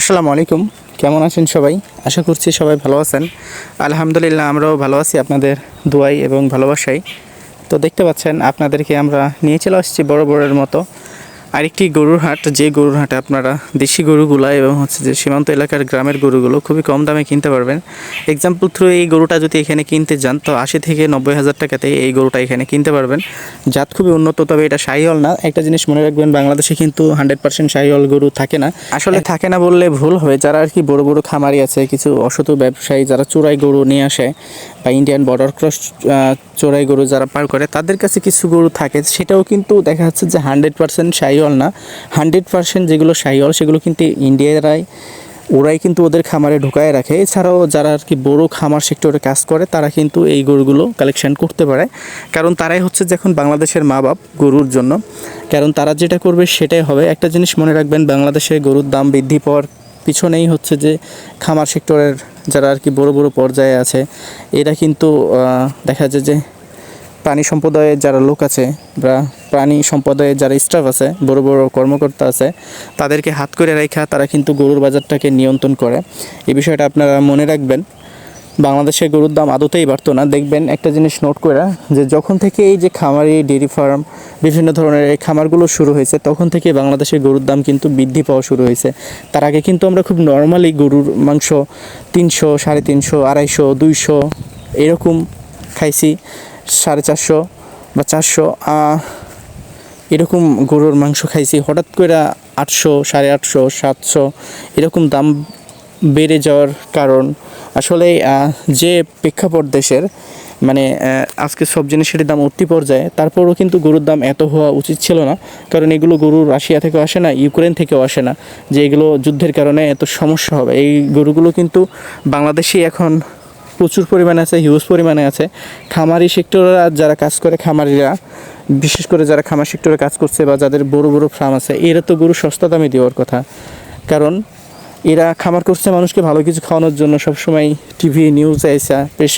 আসসালামু আলাইকুম। কেমন আছেন সবাই? আশা করছি সবাই ভালো আছেন। আলহামদুলিল্লাহ আমরাও ভালো আছি আপনাদের দোয়াই এবং ভালোবাসাই। তো দেখতে পাচ্ছেন, আপনাদেরকে আমরা নিয়ে চলে আসছি বড় বড়ের মতো। আরেকটি গরুর হাট যে গরুর হাটে আপনারা দেশি গরুগুলা এবং হচ্ছে যে সীমান্ত এলাকার গ্রামের গরুগুলো খুবই কম দামে কিনতে পারবেন। এক্সাম্পল থ্রু এই গরুটা যদি এখানে কিনতে যান তো আশি থেকে নব্বই হাজার টাকাতে এই গরুটা এখানে কিনতে পারবেন। জাত খুবই উন্নত তবে এটা শাহিওয়াল না। একটা জিনিস মনে রাখবেন বাংলাদেশে কিন্তু হান্ড্রেড পার্সেন্ট শাহিওয়াল গরু থাকে না। আসলে থাকে না বললে ভুল হবে। যারা আর কি বড় বড় খামারি আছে কিছু অসত ব্যবসায়ী যারা চোরাই গরু নিয়ে আসে বা ইন্ডিয়ান বর্ডার ক্রস চোরাই গরু যারা পার করে তাদের কাছে কিছু গরু থাকে। সেটাও কিন্তু দেখা যাচ্ছে যে হান্ড্রেড পার্সেন্ট শাহিওয়াল না, হান্ড্রেড পার্সেন্ট যেগুলো শাহিওয়াল সেগুলো কিন্তু ইন্ডিয়ারাই, ওরাই কিন্তু ওদের খামারে ঢুকায় রাখে। এছাড়াও যারা আর কি বড় খামার সেক্টরে কাজ করে, তারা কিন্তু এই গরুগুলো কালেকশন করতে পারে। কারণ তারাই হচ্ছে যে এখন বাংলাদেশের মা বাপ গরুর জন্য। কারণ তারা যেটা করবে সেটাই হবে। একটা জিনিস মনে রাখবেন, বাংলাদেশে গরুর দাম বৃদ্ধি পাওয়ার পিছনেই হচ্ছে যে খামার সেক্টরের যারা আর কি বড় বড় পর্যায়ে আছে, এরা কিন্তু দেখা যায় যে প্রাণী সম্প্রদায়ের যারা লোক আছে বা প্রাণী সম্প্রদায়ের যারা স্টাফ আছে, বড় বড় কর্মকর্তা আছে, তাদেরকে হাত করে রেখা তারা কিন্তু গরুর বাজারটাকে নিয়ন্ত্রণ করে। এই বিষয়টা আপনারা মনে রাখবেন। বাংলাদেশে গরুর দাম আদতেই বাড়তো না। দেখবেন একটা জিনিস নোট করে যে যখন থেকে এই যে খামারি ডেয়ারি ফার্ম বিভিন্ন ধরনের এই খামারগুলো শুরু হয়েছে, তখন থেকে বাংলাদেশে গরুর দাম কিন্তু বৃদ্ধি পাওয়া শুরু হয়েছে। তার আগে কিন্তু আমরা খুব নর্মালি গরুর মাংস তিনশো, সাড়ে তিনশো, আড়াইশো, দুইশো এরকম খাইছি। সাড়ে চারশো বা চারশো এরকম গরুর মাংস খাইছি। হঠাৎ করে আটশো, সাড়ে আটশো, সাতশো, এরকম দাম বেড়ে যাওয়ার কারণ। আসলে যে প্রেক্ষাপট দেশের মানে আজকে সব জিনিসের দাম উঠতি পর্যায়ে, তারপরও কিন্তু গরুর দাম এত হওয়া উচিত ছিল না। কারণ এগুলো গরু রাশিয়া থেকেও আসে না, ইউক্রেন থেকেও আসে না, যে এগুলো যুদ্ধের কারণে এত সমস্যা হবে। এই গরুগুলো কিন্তু বাংলাদেশেই এখন প্রচুর পরিমাণে আছে হিউজ পরিমাণে আছে। খামারি সেক্টররা যারা কাজ করে, খামারিরা, বিশেষ করে যারা খামার সেক্টরে কাজ করছে বা যাদের বড় বড় ফার্ম আছে, এরা তো গরু সস্তা দামে দেওয়ার কথা। কারণ এরা খামার করছে মানুষকে ভালো কিছু খাওয়ানোর জন্য। সবসময় টিভি নিউজে এসে বেশ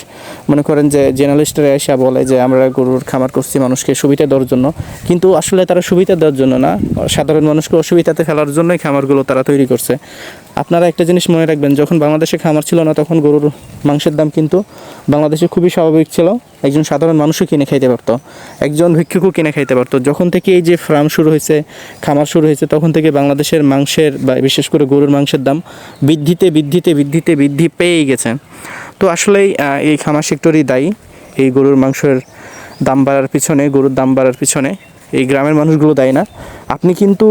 মনে করেন যে জার্নালিস্টরা এসে বলে যে, আমরা গরুর খামার করছি মানুষকে সুবিধা দেওয়ার জন্য। কিন্তু আসলে তারা সুবিধা দেওয়ার জন্য না। সাধারণ মানুষকে অসুবিধাতে ফেলার জন্যই খামারগুলো তারা তৈরি করছে। আপনারা একটা জিনিস মনে রাখবেন, যখন বাংলাদেশে খামার ছিল না তখন গরুর মাংসের দাম কিন্তু বাংলাদেশে খুবই স্বাভাবিক ছিল। একজন সাধারণ মানুষও কিনে খাইতে পারতো, একজন ভিক্ষুকও কিনে খাইতে পারতো। যখন থেকে এই যে ফার্ম শুরু হয়েছে, খামার শুরু হয়েছে, তখন থেকে বাংলাদেশের মাংসের বা বিশেষ করে গরুর মাংসের দাম বৃদ্ধিতে বৃদ্ধিতে বৃদ্ধিতে, বৃদ্ধি পেয়েই গেছে। তো আসলেই এই খামার সেক্টরই দায়ী, এই গরুর মাংসের দাম বাড়ার পিছনে, গরুর দাম বাড়ার পিছনে। এই গ্রামের মানুষগুলো দায়ী না। আপনি কিন্তু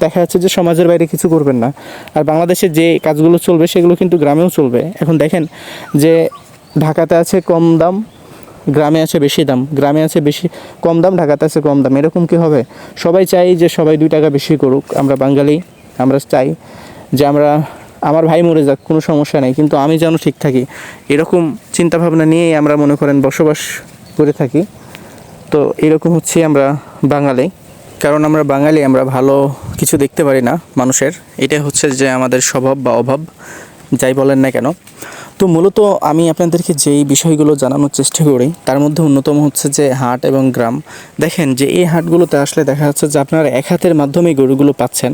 দেখা যাচ্ছে যে সমাজের বাইরে কিছু করবেন না। আর বাংলাদেশে যে কাজগুলো চলবে, সেগুলো কিন্তু গ্রামেও চলবে। এখন দেখেন যে ঢাকাতে আছে কম দাম, গ্রামে আছে বেশি দাম। গ্রামে আছে বেশি, কম দাম, ঢাকাতে আছে কম দাম। এরকম কি হবে? সবাই চাই যে সবাই দুই টাকা বেশি করুক। আমরা বাঙালি, আমরা চাই যে আমরা, আমার ভাই মরে যাক, কোনো সমস্যা নেই। কিন্তু আমি যেন ঠিক থাকি। এরকম চিন্তাভাবনা নিয়েই আমরা মনে করেন বসবাস করে থাকি। তো এরকম হচ্ছে আমরা বাঙালি। কারণ আমরা বাঙালি, আমরা ভালো কিছু দেখতে পারি না মানুষের। এটাই হচ্ছে যে আমাদের স্বভাব বা অভাব, যাই বলেন না কেন। তো মূলত আমি আপনাদেরকে যেই বিষয়গুলো জানানোর চেষ্টা করি, তার মধ্যে অন্যতম হচ্ছে যে হাট এবং গ্রাম। দেখেন যে এই হাটগুলোতে আসলে দেখা যাচ্ছে যে আপনারা এক হাতের মাধ্যমে গরুগুলো পাচ্ছেন।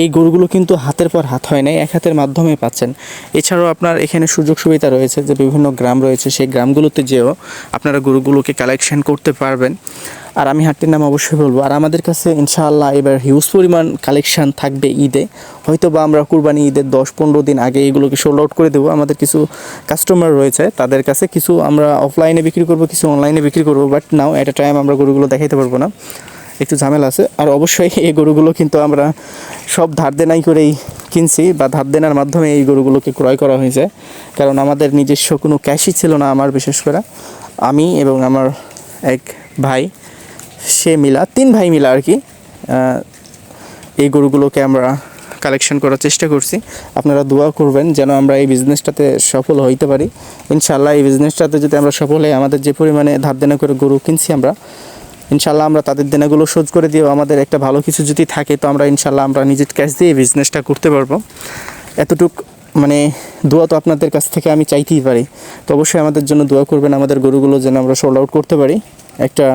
এই গরুগুলো কিন্তু হাতের পর হাত হয় নাই এক হাতের মাধ্যমে পাচ্ছেন। এছাড়াও আপনার এখানে সুযোগ সুবিধা রয়েছে যে বিভিন্ন গ্রাম রয়েছে, সেই গ্রামগুলোতে যেও আপনারা গরুগুলোকে কালেকশন করতে পারবেন। আর আমি হাটটির নাম অবশ্যই বলব। আর আমাদের কাছে ইনশাআল্লাহ এবার হিউজ পরিমাণ কালেকশান থাকবে ঈদে। হয়তো বা আমরা কুরবানি ঈদের দশ, পনেরো দিন আগে এগুলোকে সোল্ড আউট করে দেবো। আমাদের কিছু কাস্টমার রয়েছে, তাদের কাছে কিছু আমরা অফলাইনে বিক্রি করব, কিছু অনলাইনে বিক্রি করব। But now at A time আমরা গরুগুলো দেখাইতে পারব না। একটু ঝামেলা আছে। আর অবশ্যই এই গরুগুলো কিন্তু আমরা সব ধার দেনাই করেই কিনছি বা ধার দেনার মাধ্যমে এই গরুগুলোকে ক্রয় করা হয়েছে। কারণ আমাদের নিজস্ব কোনো ক্যাশই ছিল না আমার, বিশেষ করে আমি এবং আমার এক ভাই। সে মিলা, তিন ভাই মিলা আর কি এই গরুগুলোকে আমরা কালেকশন করার চেষ্টা করছি। আপনারা দোয়া করবেন যেন আমরা এই বিজনেসটাতে সফল হইতে পারি। ইনশাল্লাহ এই বিজনেসটাতে যদি আমরা সফল হই, আমাদের যে পরিমাণে ধার দেনা করে গরু কিনছি আমরা ইনশাল্লাহ আমরা তাদের দেনাগুলো শোধ করে দিয়েও আমাদের একটা ভালো কিছু যদি থাকে, তো আমরা ইনশাল্লাহ আমরা নিজের ক্যাশ দিয়ে এই বিজনেসটা করতে পারব। এতটুক মানে দোয়া তো আপনাদের কাছ থেকে আমি চাইতেই পারি। তো অবশ্যই আমাদের জন্য দোয়া করবেন, আমাদের গরুগুলো যেন আমরা সোল্ড আউট করতে পারি। একটা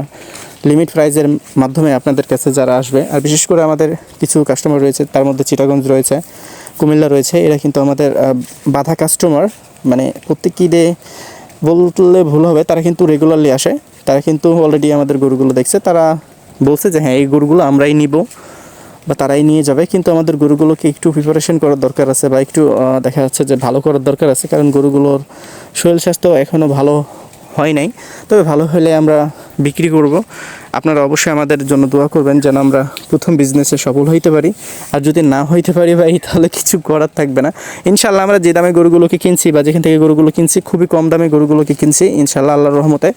লিমিট প্রাইজের মাধ্যমে আপনাদের কাছে যারা আসবে, আর বিশেষ করে আমাদের কিছু কাস্টমার রয়েছে, তার মধ্যে চিটাগঞ্জ রয়েছে, কুমিল্লা রয়েছে, এরা কিন্তু আমাদের বাধা কাস্টমার মানে প্রত্যেক ঈদে বললে ভুল হবে, তারা কিন্তু রেগুলারলি আসে। তারা কিন্তু অলরেডি আমাদের গরুগুলো দেখছে, তারা বলছে যে হ্যাঁ এই গরুগুলো আমরাই নিব বা তারাই নিয়ে যাবে। কিন্তু আমাদের গরুগুলোকে একটু প্রিপারেশন করার দরকার আছে বা একটু দেখা যাচ্ছে যে ভালো করার দরকার আছে, কারণ গরুগুলোর শরীর স্বাস্থ্য এখনও ভালো হয় নাই। তবে ভালো হলে আমরা বিক্রি করব। আপনারা অবশ্যই আমাদের জন্য দোয়া করবেন যেন আমরা প্রথম বিজনেসে সফল হইতে পারি। আর যদি না হইতে পারি ভাই, তাহলে কিছু করার থাকবে না। ইনশাল্লাহ আমরা যে দামে গরুগুলোকে কিনছি বা যেখান থেকে গরুগুলো কিনছি, খুবই কম দামে গরুগুলোকে কিনছি ইনশাল্লাহ আল্লাহর রহমতে।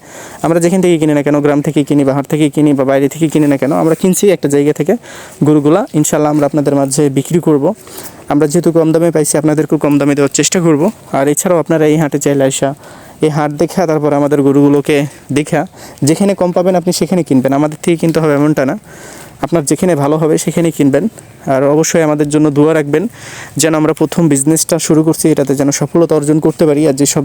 আমরা যেখান থেকে কিনি না কেন, গ্রাম থেকে কিনি বাহার থেকে কিনি বা বাইরে থেকে কিনি না কেন, আমরা কিনছি একটা জায়গা থেকে গরুগুলা। ইনশাল্লাহ আমরা আপনাদের মাঝে বিক্রি করব। আমরা যেহেতু কম দামে পাইছি, আপনাদেরকেও কম দামে দেওয়ার চেষ্টা করব। আর এছাড়াও আপনারা এই হাটে চাইলে আসা এই হাট দেখা, তারপর আমাদের গরুগুলোকে দেখা। যেখানে কম পাবেন আপনি সেখানে কিনবেন। আমাদের থেকে কিনতে হবে এমনটা না। আপনার যেখানে ভালো হবে সেখানে কিনবেন। আর অবশ্যই আমাদের জন্য দোয়া রাখবেন, যেন আমরা প্রথম বিজনেসটা শুরু করছি, এটাতে যেন সফলতা অর্জন করতে পারি। আর যেসব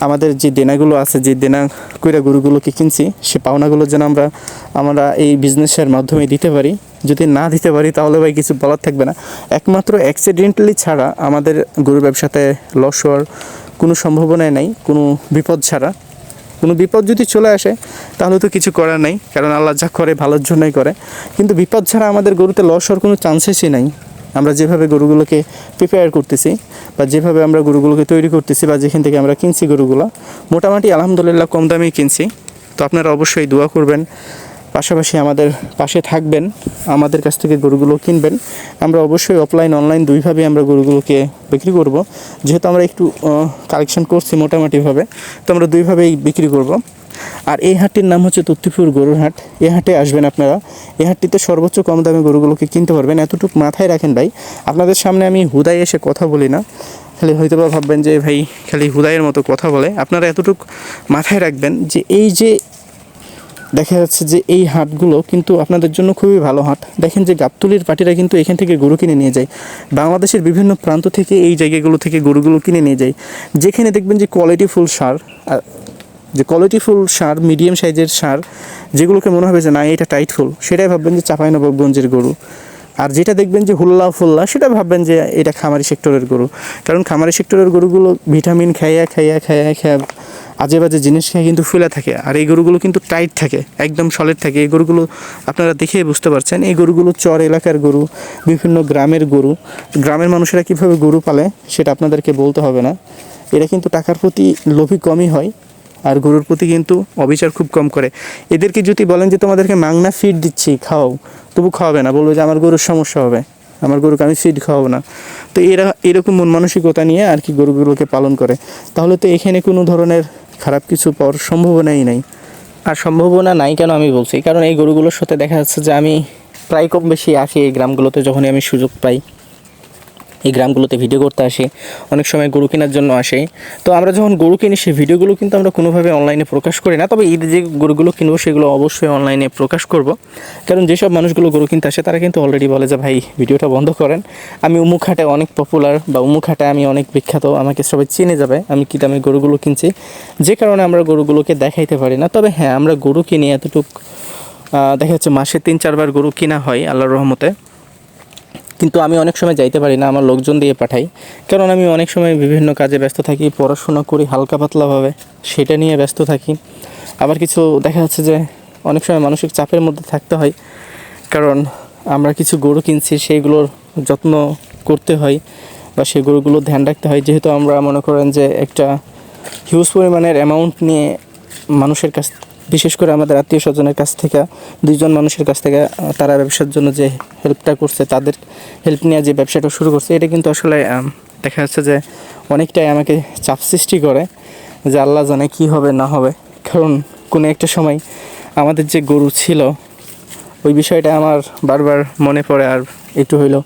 আমাদের যে দেনাগুলো আছে, যে দেনা কইরা গরুগুলোকে কিনছি, সে পাওনাগুলো যেন আমরা আমরা এই বিজনেসের মাধ্যমে দিতে পারি। যদি না দিতে পারি, তাহলে ভাই কিছু বলার থাকবে না। একমাত্র অ্যাক্সিডেন্টালি ছাড়া আমাদের গরু ব্যবসাতে লস হওয়ার কোনো সম্ভাবনাই নাই, কোনো বিপদ ছাড়া। কোনো বিপদ যদি চলে আসে, তাহলে তো কিছু করার নাই, কারণ আল্লাহ যা করে ভালোর জন্যই করে। কিন্তু বিপদ ছাড়া আমাদের গরুতে লস হওয়ার কোনো চান্সেসই নাই। আমরা যেভাবে গরুগুলোকে প্রিপেয়ার করতেছি, বা যেভাবে আমরা গরুগুলোকে তৈরি করতেছি, বা যেখান থেকে আমরা কিনছি গরুগুলো, মোটামুটি আলহামদুলিল্লাহ কম দামেই কিনছি। তো আপনারা অবশ্যই দোয়া করবেন পাশাপাশি আমাদের পাশে থাকবেন, আমাদের কাছ থেকে গরুগুলো কিনবেন। আমরা অবশ্যই অফলাইন অনলাইন দুইভাবে আমরা গরুগুলোকে বিক্রি করব। যেহেতু আমরা একটু কালেকশন করছি মোটামুটিভাবে, তো আমরা দুইভাবেই বিক্রি করব। আর এই হাটটির নাম হচ্ছে তত্তিপুর গরুর হাট। এই হাটে আসবেন আপনারা। এই হাটটিতে সর্বোচ্চ কম দামে গরুগুলোকে কিনতে পারবেন। এতটুকু মাথায় রাখেন ভাই, আপনাদের সামনে আমি হুদায় এসে কথা বলি না। খালি হয়তো বা ভাববেন যে, ভাই, খালি হুদায়ের মতো কথা বলে। আপনারা এতটুকু মাথায় রাখবেন যে, এই যে দেখা যাচ্ছে যে এই হাটগুলো কিন্তু আপনাদের জন্য খুবই ভালো হাট। দেখেন যে গাবতুলির পাটিরা কিন্তু এখান থেকে গরু কিনে নিয়ে যায়। বাংলাদেশের বিভিন্ন প্রান্ত থেকে এই জায়গাগুলো থেকে গরুগুলো কিনে নিয়ে যায়। যেখানে দেখবেন যে কোয়ালিটি ফুল সার যে কোয়ালিটিফুল সার মিডিয়াম সাইজের সার, যেগুলোকে মনে হবে যে না, এটা টাইটফুল সেটাই ভাববেন যে চাঁপাইনবাবগঞ্জের গরু। আর যেটা দেখবেন যে হুল্লা ফুল্লা, সেটা ভাববেন যে এটা খামারি সেক্টরের গরু। কারণ খামারি সেক্টরের গরুগুলো ভিটামিন খাইয়া খাইয়া খাইয়া খাইয়া আজে বাজে জিনিস খেয়ে কিন্তু ফুলে থাকে। আর এই গরুগুলো কিন্তু টাইট থাকে, একদম সলিড থাকে। এই গরুগুলো আপনারা দেখেই বুঝতে পারছেন, এই গরুগুলো চর এলাকার গরু, বিভিন্ন গ্রামের গরু। গ্রামের মানুষেরা কীভাবে গরু পালে সেটা আপনাদেরকে বলতে হবে না। এরা কিন্তু টাকার প্রতি লোভী কমই হয়, আর গরুর প্রতি কিন্তু অবিচার খুব কম করে। এদেরকে যদি বলেন যে, তোমাদেরকে মাংনা ফিড দিচ্ছি, খাও। তবু খাওয়াবে না, বলব যে, আমার গরুর সমস্যা হবে, আমার গরুকে আমি ফিড খাওয়াবো না। তো এরা এরকম মন মানসিকতা নিয়ে আর কি গরুগুলোকে পালন করে। তাহলে তো এখানে কোনো ধরনের খারাপ কিছু পাওয়ার সম্ভাবনাই নাই। আর সম্ভাবনা নাই কেন আমি বলছি? কারণ এই গরুগুলোর সাথে দেখা যাচ্ছে যে আমি প্রায় কম বেশি আসি এই গ্রামগুলোতে যখনই আমি সুযোগ পাই। এই গ্রামগুলোতে ভিডিও করতে আসি, অনেক সময় গরু কেনার জন্য আসে। তো আমরা যখন গরু কিনি, সেই ভিডিওগুলো কিন্তু আমরা কোনোভাবে অনলাইনে প্রকাশ করি না। তবে ঈদে যে গরুগুলো কিনবো, সেগুলো অবশ্যই অনলাইনে প্রকাশ করব। কারণ যেসব মানুষগুলো গরু কিনতে আসে, তারা কিন্তু অলরেডি বলে যে, ভাই ভিডিওটা বন্ধ করেন। আমি উমুক হাটে অনেক পপুলার বা উমুক হাটে আমি অনেক বিখ্যাত, আমাকে সবাই চিনে যাবে আমি কি দামে গরুগুলো কিনছি। যে কারণে আমরা গরুগুলোকে দেখাইতে পারি না। তবে হ্যাঁ আমরা গরু কিনি এতটুক দেখা যাচ্ছে মাসে তিন, চারবার গরু কিনা হয়, আল্লাহর রহমতে। কিন্তু আমি অনেক সময় যাইতে পারি না, আমার লোকজন দিয়ে পাঠাই। কারণ আমি অনেক সময় বিভিন্ন কাজে ব্যস্ত থাকি, পড়াশোনা করি হালকা পাতলাভাবে সেটা নিয়ে ব্যস্ত থাকি। আবার কিছু দেখা যাচ্ছে যে অনেক সময় মানসিক চাপের মধ্যে থাকতে হয়, কারণ আমরা কিছু গরু কিনছি সেইগুলোর যত্ন করতে হয় বা সেই গরুগুলোর ধ্যান রাখতে হয়। যেহেতু আমরা মনে করেন যে একটা হিউজ পরিমাণের অ্যামাউন্ট নিয়ে মানুষের কাছ বিশেষ করে আমাদের আত্মীয় স্বজনের কাছ থেকে, দুইজন মানুষের কাছ থেকে তারা ব্যবসার জন্য যে হেল্পটা করছে, তাদের হেল্প নিয়ে যে ব্যবসাটা শুরু করছে, এটা কিন্তু আসলে দেখা যাচ্ছে যে অনেকটাই আমাকে চাপ সৃষ্টি করে যে আল্লাহ জানে কি হবে, না হবে। কারণ কোনো একটা সময় আমাদের যে গরু ছিল, ওই বিষয়টা আমার বারবার মনে পড়ে আর একটু হইলেও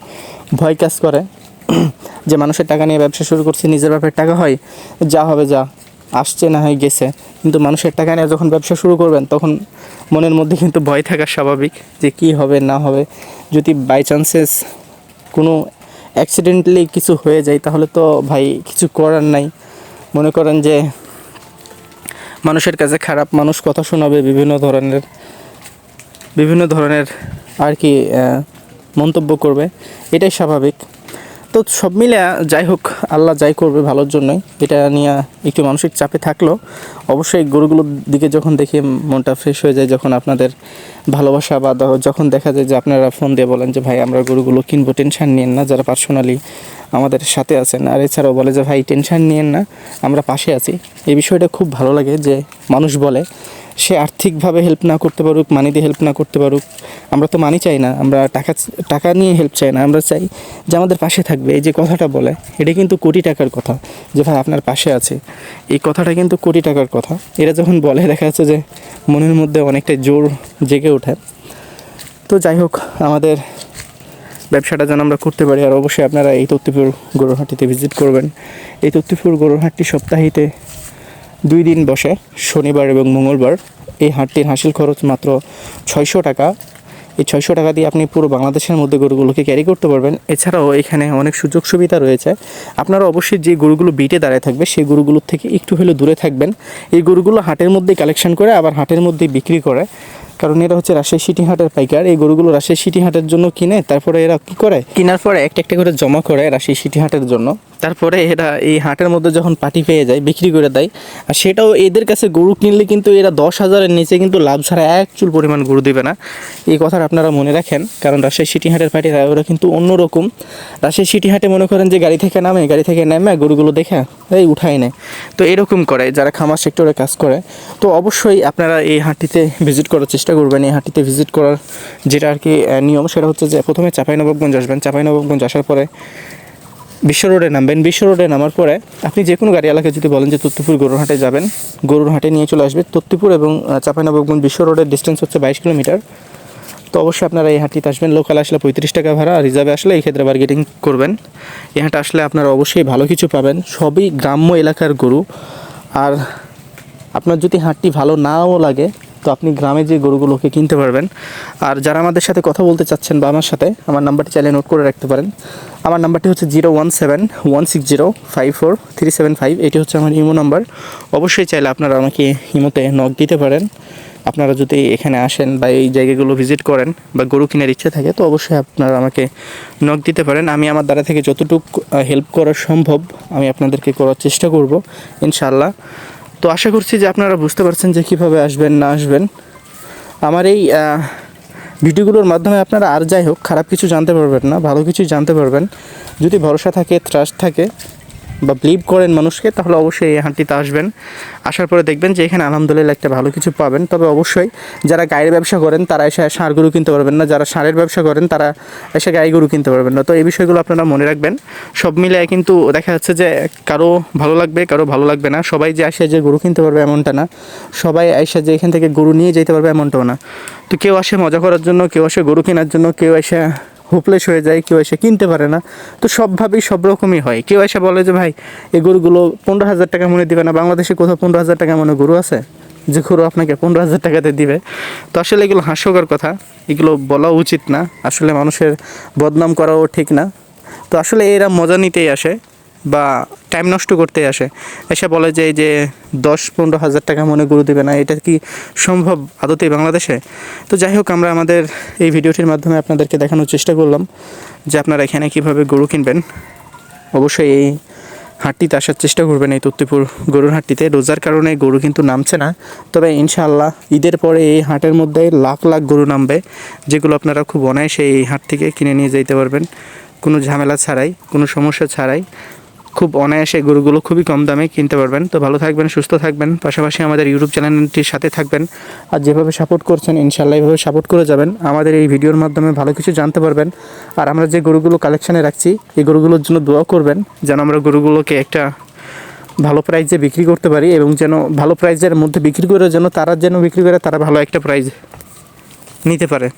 ভয় কাজ করে। যে মানুষের টাকা নিয়ে ব্যবসা শুরু করছে, নিজের বাপের টাকা হয়, যা হবে যা। আসছে না হয় গেছে। কিন্তু মানুষের টাকা নিয়ে যখন ব্যবসা শুরু করবেন, তখন মনের মধ্যে কিন্তু ভয় থাকা স্বাভাবিক যে কি হবে, না হবে। যদি বাই চান্সেস কোনো অ্যাক্সিডেন্টলি কিছু হয়ে যায়, তাহলে তো ভাই কিছু করার নাই। মনে করেন যে মানুষের কাছে খারাপ মানুষ কথা শোনাবে বিভিন্ন ধরনের বিভিন্ন ধরনের আর কি মন্তব্য করবে। এটাই স্বাভাবিক। তো সব মিলে যাই হোক, আল্লাহ যাই করবে ভালোর জন্যই। এটা নিয়ে একটু মানসিক চাপে থাকলেও অবশ্যই গরুগুলোর দিকে যখন দেখি মনটা ফ্রেশ হয়ে যায়, যখন আপনাদের ভালোবাসা বা যখন দেখা যায় যে আপনারা ফোন দিয়ে বলেন যে, ভাই, আমরা গরুগুলো কিনবো টেনশন নিয়েন না। যারা পার্সোনালি আমাদের সাথে আছেন, আর এছাড়াও বলে যে, ভাই টেনশন নিয়েন না, আমরা পাশে আছি। এই বিষয়টা খুব ভালো লাগে যে, মানুষ বলে। সে আর্থিকভাবে হেল্প না করতে পারুক মানি দিয়ে হেল্প না করতে পারুক, আমরা তো মানি চাই না, আমরা টাকা টাকা নিয়ে হেল্প চাই না, আমরা চাই যে আমাদের পাশে থাকবে। এই যে কথাটা বলে, এটা কিন্তু কোটি টাকার কথা যে ভাই আপনার পাশে আছে। এই কথাটা কিন্তু কোটি টাকার কথা। এরা যখন বলে, দেখা যাচ্ছে যে মনের মধ্যে অনেকটা জোর জেগে ওঠে। তো যাই হোক, আমাদের ব্যবসাটা যেন আমরা করতে পারি, আর অবশ্যই আপনারা এই তত্ত্বপুর গরুহাটিতে ভিজিট করবেন। এই তত্ত্বপুর গরুহাটটি সপ্তাহিতে দুই দিন বসে, শনিবার এবং মঙ্গলবার। এই হাটটির হাসিল খরচ মাত্র ছয়শো টাকা। এই ছয়শো টাকা দিয়ে আপনি পুরো বাংলাদেশের মধ্যে গরুগুলোকে ক্যারি করতে পারবেন। এছাড়াও এখানে অনেক সুযোগ সুবিধা রয়েছে। আপনারা অবশ্যই যে গরুগুলো বিটে দাঁড়ায় থাকবে, সেই গরুগুলোর থেকে একটু হলেও দূরে থাকবেন। এই গরুগুলো হাটের মধ্যেই কালেকশন করে, আবার হাটের মধ্যেই বিক্রি করে। কারণ এরা হচ্ছে রাজশাহী সিটি হাটের পাইকার। এই গরুগুলো রাজশাহী সিটি হাটের জন্য কিনে, তারপরে এরা কি করে? কেনার পরে একটা একটা করে জমা করে রাজশাহী সিটি হাটের জন্য। তারপরে এরা এই হাটের মধ্যে যখন পাটি পেয়ে যায়, বিক্রি করে দেয়, আর সেটাও এদের কাছে গরু কিনলে কিন্তু এরা দশ হাজারের নিচে কিন্তু লাভ ছাড়া এক চুল পরিমাণ গরু দেবে না। এই কথাটা আপনারা মনে রাখেন, কারণ রাজশাহী সিটি হাটের পাটিরা ওরা কিন্তু অন্যরকম। রাজশাহী সিটি হাটে মনে করেন যে গাড়ি থেকে নামে, গাড়ি থেকে নামে গরুগুলো দেখে এই উঠাই নেয়। তো এরকম করে যারা খামার সেক্টরে কাজ করে, তো অবশ্যই আপনারা এই হাটটিতে ভিজিট করার চেষ্টা করবেন। এই হাটটিতে ভিজিট করার যেটা আর কি নিয়ম সেটা হচ্ছে যে প্রথমে চাঁপাইনবাবগঞ্জ আসবেন। চাঁপাইনবাবগঞ্জ আসার পরে বিশ্ব রোডে নামবেন। বিশ্ব রোডে নামার পরে আপনি যে কোনো গাড়ি এলাকায় যদি বলেন যে তত্ত্বপুর গরুরহাটে যাবেন, গরুরহাটে নিয়ে চলে আসবে। তত্ত্বপুর এবং চাঁপাইনবাবগঞ্জ বিশ্ব রোডের ডিস্টেন্স হচ্ছে বাইশ কিলোমিটার। তো অবশ্যই আপনারা এই হাটটিতে আসবেন। লোকাল আসলে পঁয়ত্রিশ টাকা ভাড়া রিজার্ভে আসলে এই ক্ষেত্রে বার্গেটিং করবেন। এই হাটে আসলে আপনারা অবশ্যই ভালো কিছু পাবেন। সবই গ্রাম্য এলাকার গরু। আর আপনার যদি হাটটি ভালো নাও লাগে তো আপনি গ্রামে যে গরুগুলোকে কিনতে পারবেন। আর যারা আমাদের সাথে কথা বলতে চাচ্ছেন বা আমার সাথে, আমার নাম্বারটি চাইলে নোট করে রাখতে পারেন। আমার নাম্বারটি হচ্ছে zero one seven one six zero five four three seven five. এটি হচ্ছে আমার ইমো নাম্বার। অবশ্যই চাইলে আপনারা আমাকে ইমোতে নক দিতে পারেন। আপনারা যদি এখানে আসেন বা এই জায়গাগুলো ভিজিট করেন বা গরু কেনার ইচ্ছে থাকে, তো অবশ্যই আপনারা আমাকে নক দিতে পারেন। আমি আমার দ্বারা থেকে যতটুকু হেল্প করা সম্ভব আমি আপনাদেরকে করার চেষ্টা করব ইনশাল্লাহ তো আশা করছি যে আপনারা বুঝতে পারছেন যে কীভাবে আসবেন, না আসবেন। আমার এই ভিডিওগুলোর মাধ্যমে আপনারা আর যাই হোক, খারাপ কিছু জানতে পারবেন না, ভালো কিছু জানতে পারবেন। যদি ভরসা থাকে ট্রাস্ট থাকে বা বিলিভ করেন মানুষকে, তাহলে অবশ্যই এই হাটটিতে আসবেন। আসার পরে দেখবেন যে এখানে আলহামদুলিল্লাহ একটা ভালো কিছু পাবেন। তবে অবশ্যই যারা গায়ের ব্যবসা করেন, তারা এসে ষাঁড় গরু কিনতে পারবেন না। যারা ষাঁড়ের ব্যবসা করেন, তারা এসে গাই গরু কিনতে পারবেন না। তো এই বিষয়গুলো আপনারা মনে রাখবেন। সব মিলে কিন্তু দেখা যাচ্ছে যে কারও ভালো লাগবে, কারও ভালো লাগবে না। সবাই যে আসে যে গরু কিনতে পারবে এমনটা না। সবাই এসে যে এখান থেকে গরু নিয়ে যেতে পারবে এমনটাও না। তো কেউ আসে মজা করার জন্য, কেউ আসে গরু কেনার জন্য, কেউ এসে হোপলেস হয়ে যায়, কেউ এসে কিনতে পারে না। তো সবভাবেই সব রকমই হয়। কেউ এসে বলে যে, ভাই, এই গরুগুলো পনেরো হাজার টাকা মনে দিবে না, বাংলাদেশে কোথাও পনেরো হাজার টাকা মনে গরু আছে? যে গরু আপনাকে পনেরো হাজার টাকাতে দিবে। তো আসলে এগুলো হাস্যকর কথা। এগুলো বলা উচিত না। আসলে মানুষের বদনাম করাও ঠিক না। তো আসলে এরা মজা নিতেই আসে। বা টাইম নষ্ট করতে আসে। এসে বলে যে যে দশ পনেরো হাজার টাকা মনে গরু দেবে না, এটা কি সম্ভব আদতেই বাংলাদেশে? তো যাই হোক, আমরা আমাদের এই ভিডিওটির মাধ্যমে আপনাদেরকে দেখানোর চেষ্টা করলাম যে আপনারা এখানে কীভাবে গরু কিনবেন। অবশ্যই এই হাটটিতে আসার চেষ্টা করবেন, এই তত্ত্বপুর গরুর হাটটিতে। রোজার কারণে গরু কিন্তু নামছে না। তবে ইনশাআল্লাহ ঈদের পরে এই হাটের মধ্যে লাখ লাখ গরু নামবে, যেগুলো আপনারা খুব অনায়াসে এই হাট থেকে কিনে নিয়ে যেতে পারবেন। কোনো ঝামেলা ছাড়াই, কোনো সমস্যা ছাড়াই। খুব অনায়াসে গরুগুলো খুবই কম দামে কিনতে পারবেন। তো ভালো থাকবেন, সুস্থ থাকবেন, পাশাপাশি আমাদের ইউটিউব চ্যানেলটির সাথে থাকবেন। আর যেভাবে সাপোর্ট করছেন ইনশাল্লাহ এইভাবে সাপোর্ট করে যাবেন। আমাদের এই ভিডিওর মাধ্যমে ভালো কিছু জানতে পারবেন। আর আমরা যে গরুগুলো কালেকশানে রাখছি, এই গরুগুলোর জন্য দোয়া করবেন, যেন আমরা গরুগুলোকে একটা ভালো প্রাইজে বিক্রি করতে পারি এবং যেন ভালো প্রাইজের মধ্যে বিক্রি করে যেন তারা যেন বিক্রি করে, তারা ভালো একটা প্রাইজ নিতে পারে।